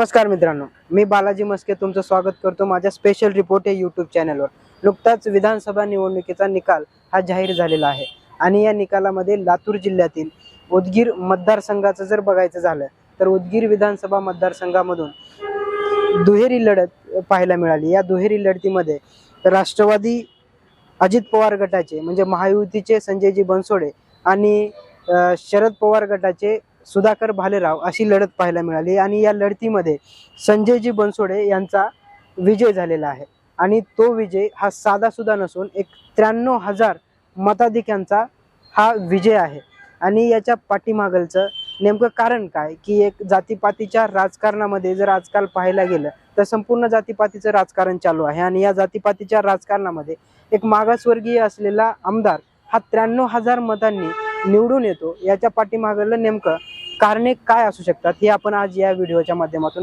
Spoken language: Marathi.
नमस्कार मित्रांनो मी बालाजी मस्के तुमचं स्वागत करतो माझ्या स्पेशल रिपोर्ट या यूट्यूब चॅनलवर नुकताच विधानसभा निवडणुकीचा निकाल हा जाहीर झालेला आहे. आणि या निकालामध्ये लातूर जिल्ह्यातील उदगीर मतदारसंघाचं जर बघायचं झालं तर उदगीर विधानसभा मतदारसंघामधून दुहेरी लढत पाहायला मिळाली. या दुहेरी लढतीमध्ये राष्ट्रवादी अजित पवार गटाचे म्हणजे महायुतीचे संजयजी बनसोडे आणि शरद पवार गटाचे सुधाकर भालेराव अशी लढत पाहायला मिळाली आणि या लढतीमध्ये संजयजी बनसोडे यांचा विजय झालेला आहे. आणि तो विजय हा साधा सुद्धा नसून एक त्र्याण्णव हजार मताधिक्यांचा हा विजय आहे. आणि याच्या पाठीमागलचं नेमकं कारण काय? की एक जातीपातीच्या राजकारणामध्ये जर आजकाल पाहायला गेलं तर संपूर्ण जातीपातीचं राजकारण चालू आहे. आणि या जातीपातीच्या राजकारणामध्ये एक मागासवर्गीय असलेला आमदार हा त्र्याण्णव हजार मतांनी निवडून येतो. याच्या पाठीमागलं नेमकं कारणे काय असू शकतात हे आपण आज या व्हिडिओच्या माध्यमातून